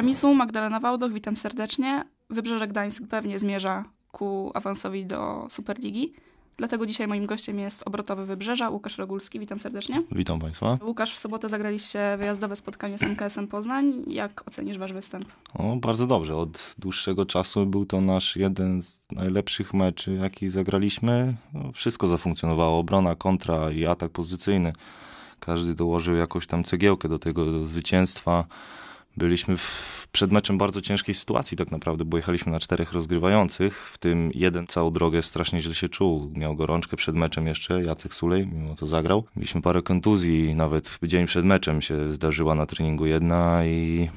remisu. Magdalena Wałdoch, witam serdecznie. Wybrzeże Gdańsk pewnie zmierza ku awansowi do Superligi. Dlatego dzisiaj moim gościem jest obrotowy Wybrzeża, Łukasz Rogulski. Witam serdecznie. Witam Państwa. Łukasz, w sobotę zagraliście wyjazdowe spotkanie z MKS-em Poznań. Jak ocenisz wasz występ? O, bardzo dobrze. Od dłuższego czasu był to nasz jeden z najlepszych meczy, jaki zagraliśmy. No, wszystko zafunkcjonowało. Obrona, kontra i atak pozycyjny. Każdy dołożył jakąś tam cegiełkę do tego do zwycięstwa. Byliśmy w, przed meczem bardzo ciężkiej sytuacji tak naprawdę, bo jechaliśmy na czterech rozgrywających, w tym jeden całą drogę strasznie źle się czuł. Miał gorączkę przed meczem jeszcze, Jacek Sulej, mimo to zagrał. Mieliśmy parę kontuzji, nawet w dzień przed meczem się zdarzyła na treningu jedna i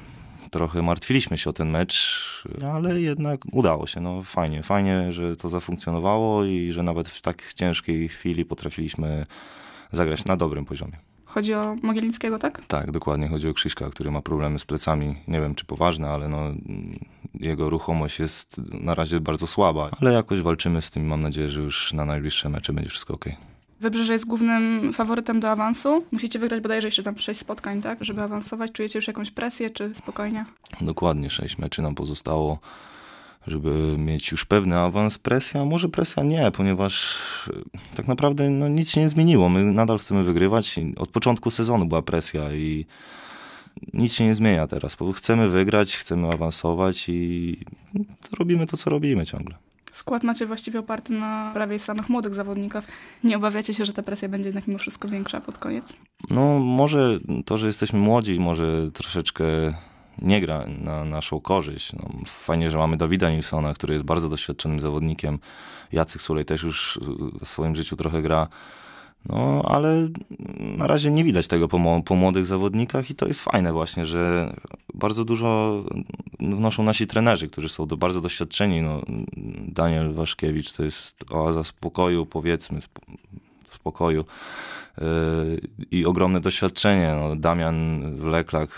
trochę martwiliśmy się o ten mecz, ale jednak udało się. No fajnie, fajnie, że to zafunkcjonowało i że nawet w tak ciężkiej chwili potrafiliśmy zagrać na dobrym poziomie. Chodzi o Mogielińskiego, tak? Tak, dokładnie. Chodzi o Krzyśka, który ma problemy z plecami. Nie wiem, czy poważne, ale no, jego ruchomość jest na razie bardzo słaba. Ale jakoś walczymy z tym. Mam nadzieję, że już na najbliższe mecze będzie wszystko ok. Wybrzeże jest głównym faworytem do awansu. Musicie wygrać bodajże jeszcze tam sześć spotkań, tak? Żeby awansować. Czujecie już jakąś presję, czy spokojnie? Dokładnie, sześć meczy nam pozostało żeby mieć już pewny awans, presja, może presja nie, ponieważ e, tak naprawdę no, nic się nie zmieniło. My nadal chcemy wygrywać. Od początku sezonu była presja i nic się nie zmienia teraz. Chcemy wygrać, chcemy awansować i robimy to, co robimy ciągle. Skład macie właściwie oparty na prawie samych młodych zawodników. Nie obawiacie się, że ta presja będzie jednak mimo wszystko większa pod koniec? No może to, że jesteśmy młodzi, może troszeczkę nie gra na naszą korzyść. No, fajnie, że mamy Dawida Nilsona, który jest bardzo doświadczonym zawodnikiem. Jacek Sulej też już w swoim życiu trochę gra. No, ale na razie nie widać tego po, po, młodych zawodnikach i to jest fajne właśnie, że bardzo dużo wnoszą nasi trenerzy, którzy są do, bardzo doświadczeni. No, Daniel Waszkiewicz to jest oaza spokoju, powiedzmy, spokoju yy, i ogromne doświadczenie. No, Damian Wleklak,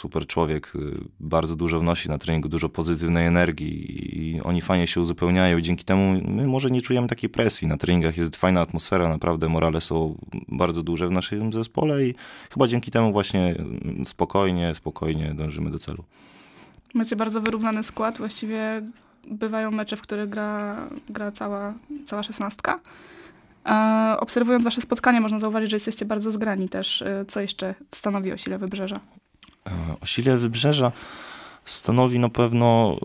super człowiek, yy, bardzo dużo wnosi na treningu, dużo pozytywnej energii i oni fajnie się uzupełniają. Dzięki temu my może nie czujemy takiej presji. Na treningach jest fajna atmosfera, naprawdę morale są bardzo duże w naszym zespole i chyba dzięki temu właśnie spokojnie, spokojnie dążymy do celu. Macie bardzo wyrównany skład, właściwie bywają mecze, w których gra, gra cała, cała szesnastka. Obserwując wasze spotkania, można zauważyć, że jesteście bardzo zgrani też. E, co jeszcze stanowi o sile wybrzeża? E, o sile wybrzeża stanowi na pewno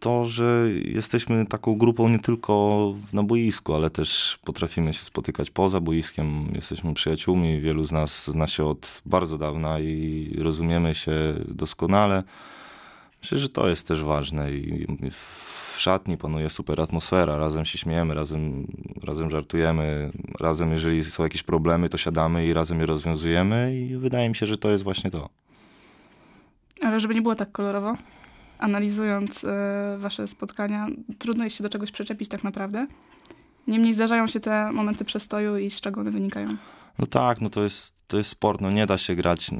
to, że jesteśmy taką grupą nie tylko na boisku, ale też potrafimy się spotykać poza boiskiem. Jesteśmy przyjaciółmi, wielu z nas zna się od bardzo dawna i rozumiemy się doskonale. Myślę, że to jest też ważne i w szatni panuje super atmosfera, razem się śmiejemy, razem, razem żartujemy, razem jeżeli są jakieś problemy, to siadamy i razem je rozwiązujemy i wydaje mi się, że to jest właśnie to. Ale żeby nie było tak kolorowo, analizując y, wasze spotkania, trudno jest się do czegoś przyczepić tak naprawdę. Niemniej zdarzają się te momenty przestoju i z czego one wynikają. No tak, no to jest, to jest sport, no nie da się grać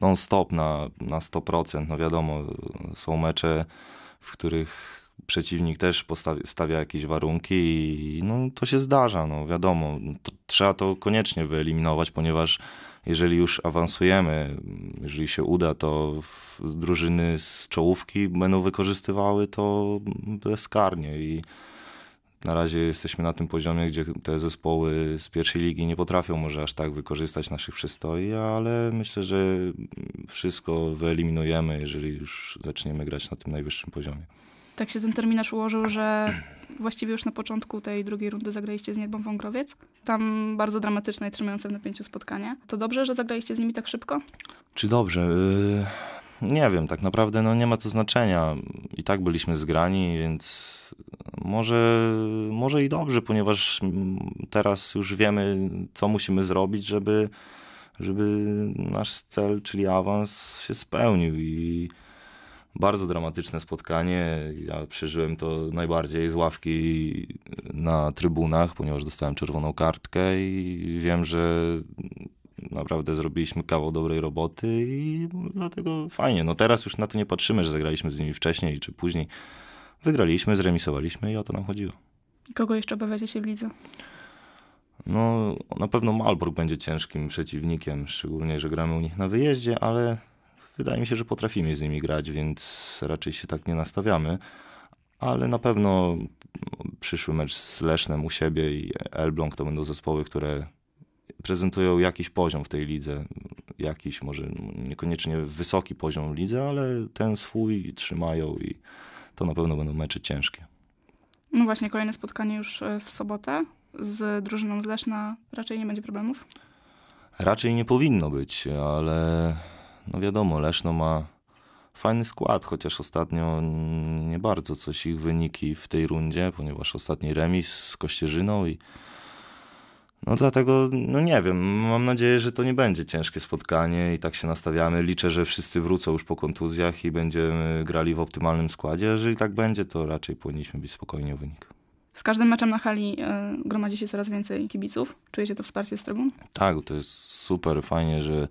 non-stop na, na 100%. No wiadomo, są mecze, w których przeciwnik też stawia jakieś warunki i no, to się zdarza, no wiadomo. To, trzeba to koniecznie wyeliminować, ponieważ jeżeli już awansujemy, jeżeli się uda, to drużyny z czołówki będą wykorzystywały to bezkarnie i na razie jesteśmy na tym poziomie, gdzie te zespoły z pierwszej ligi nie potrafią może aż tak wykorzystać naszych przystoi, ale myślę, że wszystko wyeliminujemy, jeżeli już zaczniemy grać na tym najwyższym poziomie. Tak się ten terminarz ułożył, że właściwie już na początku tej drugiej rundy zagraliście z Niedbą Wągrowiec. Tam bardzo dramatyczne i trzymające w napięciu spotkanie. To dobrze, że zagraliście z nimi tak szybko? Czy dobrze? Yy, nie wiem, tak naprawdę no, nie ma to znaczenia. I tak byliśmy zgrani, więc może, może i dobrze, ponieważ teraz już wiemy, co musimy zrobić, żeby, żeby nasz cel, czyli awans, się spełnił. I bardzo dramatyczne spotkanie. Ja przeżyłem to najbardziej z ławki na trybunach, ponieważ dostałem czerwoną kartkę i wiem, że naprawdę zrobiliśmy kawał dobrej roboty i dlatego fajnie. No teraz już na to nie patrzymy, że zagraliśmy z nimi wcześniej czy później. Wygraliśmy, zremisowaliśmy i o to nam chodziło. Kogo jeszcze obawiacie się w lidze? No, na pewno Malbork będzie ciężkim przeciwnikiem, szczególnie, że gramy u nich na wyjeździe, ale wydaje mi się, że potrafimy z nimi grać, więc raczej się tak nie nastawiamy. Ale na pewno przyszły mecz z Lesznem u siebie i Elbląg to będą zespoły, które prezentują jakiś poziom w tej lidze. Jakiś, może niekoniecznie wysoki poziom lidze, ale ten swój trzymają i to na pewno będą mecze ciężkie. No właśnie, kolejne spotkanie już e, w sobotę z drużyną z Leszna raczej nie będzie problemów? Raczej nie powinno być, ale no wiadomo, Leszno ma fajny skład, chociaż ostatnio nie bardzo coś ich wyniki w tej rundzie, ponieważ ostatni remis z Kościerzyną i no dlatego, no nie wiem, mam nadzieję, że to nie będzie ciężkie spotkanie i tak się nastawiamy. Liczę, że wszyscy wrócą już po kontuzjach i będziemy grali w optymalnym składzie. Jeżeli tak będzie, to raczej powinniśmy być spokojni o wynik. Z każdym meczem na hali y, gromadzi się coraz więcej kibiców. Czujecie to wsparcie z trybun? Tak, to jest super, fajnie, że,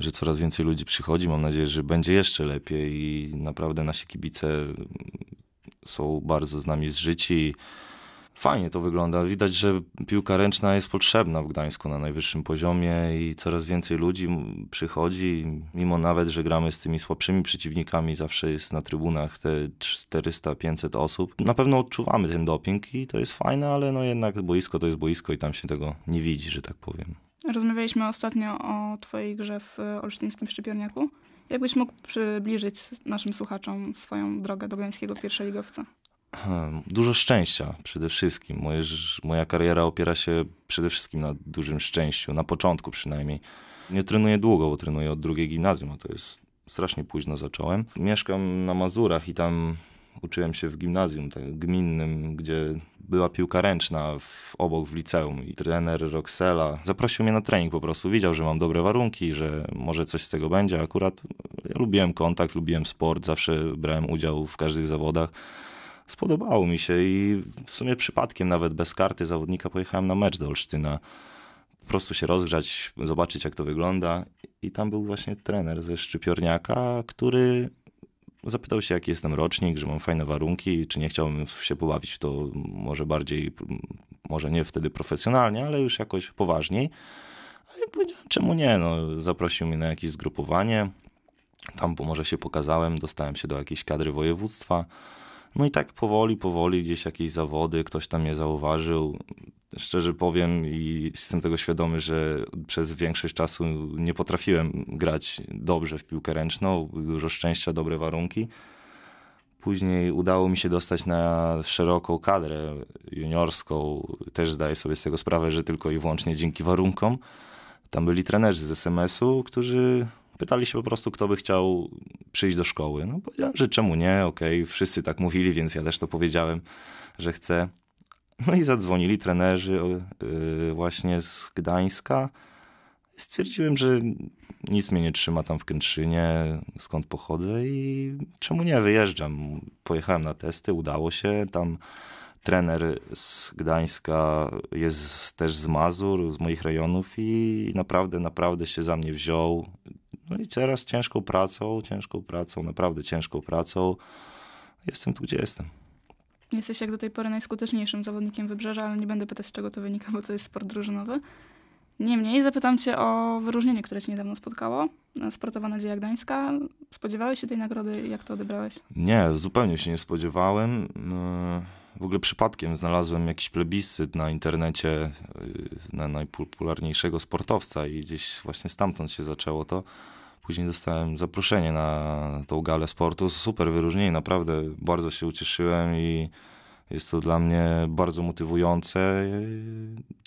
że coraz więcej ludzi przychodzi. Mam nadzieję, że będzie jeszcze lepiej i naprawdę nasi kibice są bardzo z nami zżyci fajnie to wygląda. Widać, że piłka ręczna jest potrzebna w Gdańsku na najwyższym poziomie i coraz więcej ludzi przychodzi, mimo nawet, że gramy z tymi słabszymi przeciwnikami, zawsze jest na trybunach te 400-500 osób. Na pewno odczuwamy ten doping i to jest fajne, ale no jednak boisko to jest boisko i tam się tego nie widzi, że tak powiem. Rozmawialiśmy ostatnio o twojej grze w olsztyńskim Szczypiorniaku. Jakbyś mógł przybliżyć naszym słuchaczom swoją drogę do gdańskiego pierwszoligowca? Hmm, dużo szczęścia przede wszystkim. Moje, moja kariera opiera się przede wszystkim na dużym szczęściu, na początku przynajmniej. Nie trenuję długo, bo trenuję od drugiej gimnazjum, a to jest strasznie późno zacząłem. Mieszkam na Mazurach i tam uczyłem się w gimnazjum tak, gminnym, gdzie była piłka ręczna w, obok w liceum i trener Roxela zaprosił mnie na trening po prostu. Widział, że mam dobre warunki, że może coś z tego będzie. Akurat ja lubiłem kontakt, lubiłem sport, zawsze brałem udział w każdych zawodach spodobało mi się i w sumie przypadkiem nawet bez karty zawodnika pojechałem na mecz do Olsztyna. Po prostu się rozgrzać, zobaczyć jak to wygląda. I tam był właśnie trener ze Szczypiorniaka, który zapytał się jaki jestem rocznik, że mam fajne warunki, czy nie chciałbym się pobawić w to może bardziej, może nie wtedy profesjonalnie, ale już jakoś poważniej. I powiedziałem, czemu nie? No, zaprosił mnie na jakieś zgrupowanie. Tam może się pokazałem, dostałem się do jakiejś kadry województwa. No i tak powoli, powoli gdzieś jakieś zawody, ktoś tam mnie zauważył. Szczerze powiem i jestem tego świadomy, że przez większość czasu nie potrafiłem grać dobrze w piłkę ręczną, dużo szczęścia, dobre warunki. Później udało mi się dostać na szeroką kadrę juniorską. Też zdaję sobie z tego sprawę, że tylko i wyłącznie dzięki warunkom. Tam byli trenerzy z SMS-u, którzy Pytali się po prostu, kto by chciał przyjść do szkoły. No powiedziałem, że czemu nie, okej, okay. wszyscy tak mówili, więc ja też to powiedziałem, że chcę. No i zadzwonili trenerzy yy, właśnie z Gdańska. Stwierdziłem, że nic mnie nie trzyma tam w Kętrzynie, skąd pochodzę i czemu nie, wyjeżdżam. Pojechałem na testy, udało się, tam trener z Gdańska jest też z Mazur, z moich rejonów i naprawdę, naprawdę się za mnie wziął. No i teraz ciężką pracą, ciężką pracą, naprawdę ciężką pracą jestem tu, gdzie jestem. Jesteś jak do tej pory najskuteczniejszym zawodnikiem Wybrzeża, ale nie będę pytać, z czego to wynika, bo to jest sport drużynowy. Niemniej zapytam cię o wyróżnienie, które cię niedawno spotkało. Sportowa Nadzieja Gdańska. Spodziewałeś się tej nagrody? Jak to odebrałeś? Nie, zupełnie się nie spodziewałem. No, w ogóle przypadkiem znalazłem jakiś plebiscyt na internecie y, na najpopularniejszego sportowca i gdzieś właśnie stamtąd się zaczęło to. Później dostałem zaproszenie na tą galę sportu. Super wyróżnienie, naprawdę bardzo się ucieszyłem i jest to dla mnie bardzo motywujące.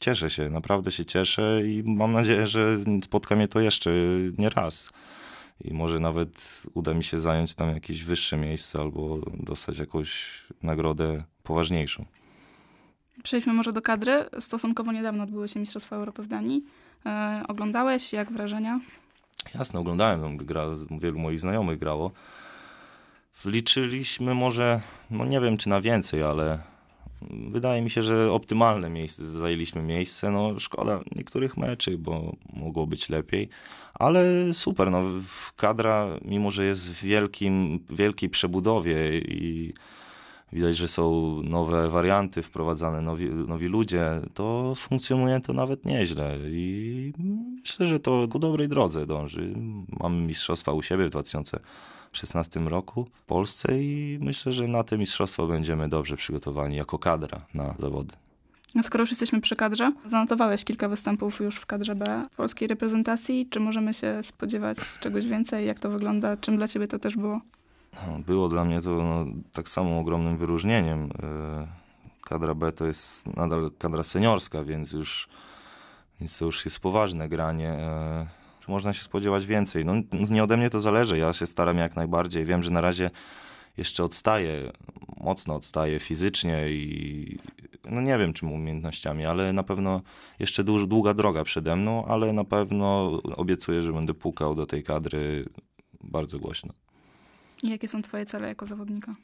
Cieszę się, naprawdę się cieszę i mam nadzieję, że spotka mnie to jeszcze nie raz. I może nawet uda mi się zająć tam jakieś wyższe miejsce albo dostać jakąś nagrodę poważniejszą. Przejdźmy może do kadry. Stosunkowo niedawno odbyły się Mistrzostwa Europy w Danii. E, oglądałeś? Jak wrażenia? Jasne, oglądałem. Gra, wielu moich znajomych grało. Liczyliśmy może, no nie wiem czy na więcej, ale wydaje mi się, że optymalne miejsce, zajęliśmy miejsce. No szkoda niektórych meczy, bo mogło być lepiej, ale super. No, kadra, mimo że jest w wielkim, wielkiej przebudowie i widać, że są nowe warianty wprowadzane, nowi, nowi ludzie, to funkcjonuje to nawet nieźle i myślę, że to ku dobrej drodze dąży. Mamy mistrzostwa u siebie w 2016 roku w Polsce i myślę, że na te mistrzostwa będziemy dobrze przygotowani jako kadra na zawody. Skoro już jesteśmy przy kadrze, zanotowałeś kilka występów już w kadrze B polskiej reprezentacji. Czy możemy się spodziewać czegoś więcej? Jak to wygląda? Czym dla ciebie to też było? Było dla mnie to no, tak samo ogromnym wyróżnieniem. E, Kadra B to jest nadal kadra seniorska, więc już więc to już jest poważne granie. E, Można się spodziewać więcej. No, nie ode mnie to zależy. Ja się staram jak najbardziej. Wiem, że na razie jeszcze odstaję, mocno odstaję fizycznie i no nie wiem czym umiejętnościami, ale na pewno jeszcze duż, długa droga przede mną, ale na pewno obiecuję, że będę pukał do tej kadry bardzo głośno. I jakie są twoje cele jako zawodnika?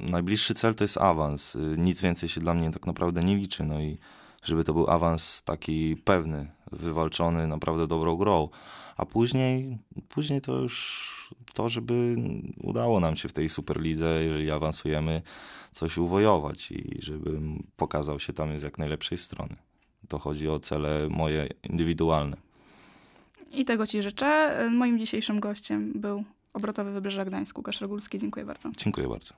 najbliższy cel to jest awans. Y, Nic więcej się dla mnie tak naprawdę nie liczy. No i żeby to był awans taki pewny, wywalczony naprawdę dobrą grą. A później, później to już to, żeby udało nam się w tej Superlidze, jeżeli awansujemy, coś uwojować i żebym pokazał się tam z jak najlepszej strony. To chodzi o cele moje indywidualne. I tego ci życzę. Moim dzisiejszym gościem był obrotowy Wybrzeża Gdańsk, Łukasz Regulski. Dziękuję bardzo. Dziękuję bardzo.